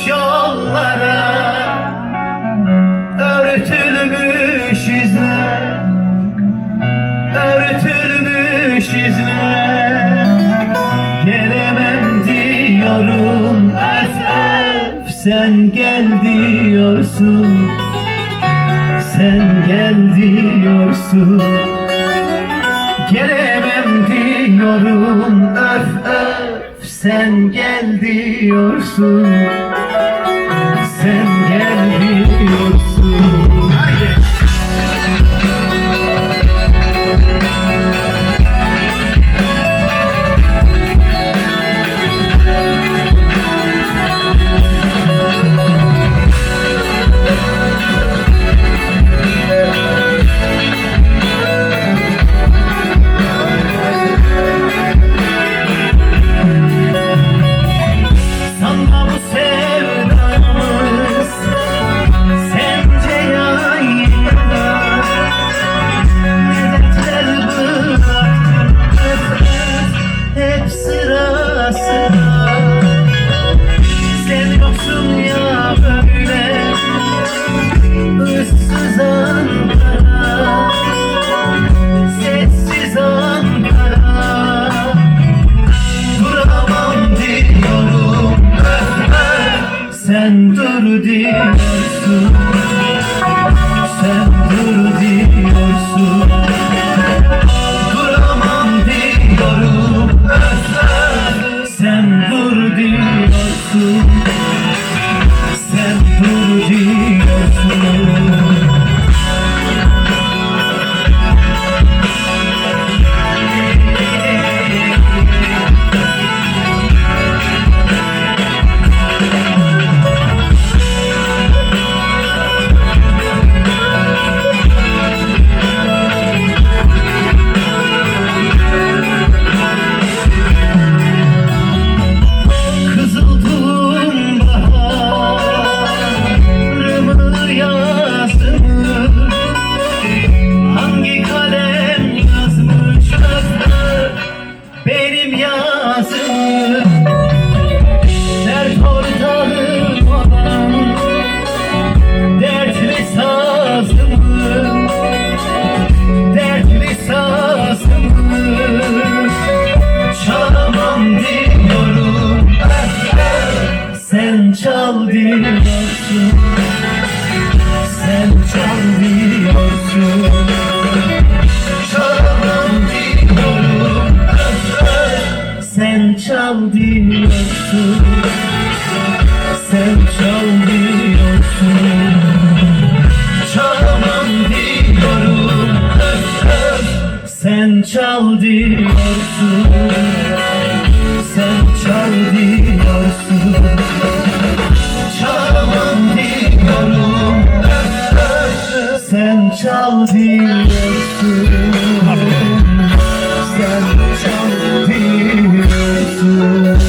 taş yollara Örtülmüş izler Örtülmüş izler Gelemem diyorum öf Sen gel diyorsun Sen gel diyorsun. Gelemem diyorum öf öf Sen gel diyorsun Sen gel diyorsun yoksun ya böyle. Issız Ankara. Sessiz Ankara. Duramam diyorum. Sen dur diyorsun benim yazımı Dert ortağım olan dertli sazımı Dertli sazımı Çalamam diyorum. Sen çal diyorsun. Sen çal diyorsun sen çal diyorsun Çalamam diyorum. Sen çal diyorsun Sen çal diyorsun Çalamam diyorum. Sen çal diyorsun